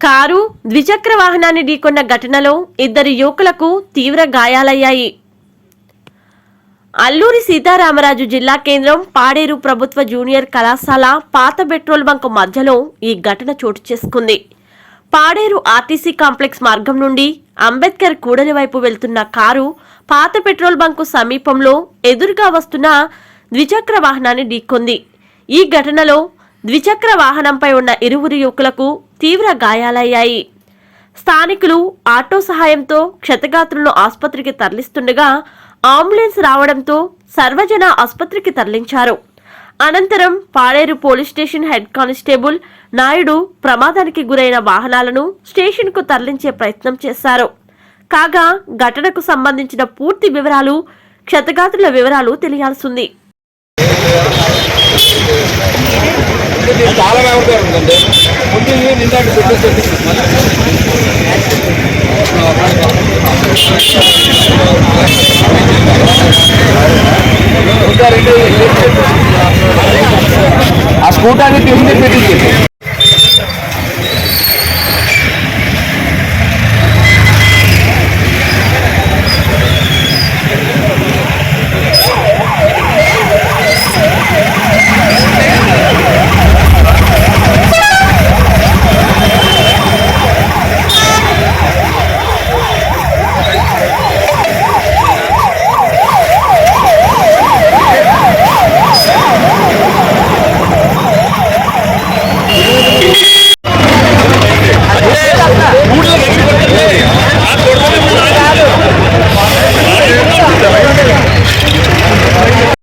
Car ద్విచక్ర వాహనాన్ని ఢీకొన్న ఘటనలో ఇద్దరు యువకులకు తీవ్ర గాయాలయ్యాయి. అల్లూరి సీతారామరాజు జిల్లా కేంద్రం పాడేరు ప్రభుత్వ జూనియర్ కళాశాల పాత పెట్రోల్ బంక్ మధ్యలో ఈ ఘటన చోటు చేసుకుంది. పాడేరు ఆర్టీసీ కాంప్లెక్స్ మార్గం నుండి అంబేద్కర్ కూడలి వైపు వెళ్తున్న కారు పాత పెట్రోల్ బంకు సమీపంలో ఎదురుగా వస్తున్న ద్విచక్ర వాహనాన్ని ఢీకొంది. ఈ ఘటనలో ద్విచక్ర వాహనంపై ఉన్న ఇరువురు యువకులకు తీవ్ర గాయాలయ్యాయి. స్థానికులు ఆటో సహాయంతో క్షతగాత్రులను ఆసుపత్రికి తరలిస్తుండగా అంబులెన్స్ రావడంతో సర్వజన ఆసుపత్రికి తరలించారు. అనంతరం Paderu police station head constable Naidu ప్రమాదానికి గురైన వాహనాలను స్టేషన్కు తరలించే ప్రయత్నం చేశారు. కాగా ఘటనకు సంబంధించిన పూర్తి వివరాలు క్షతగాత్రుల వివరాలు తెలియాల్సింది. చాలా ఆ స్కూటర్ కింద పెట్టింది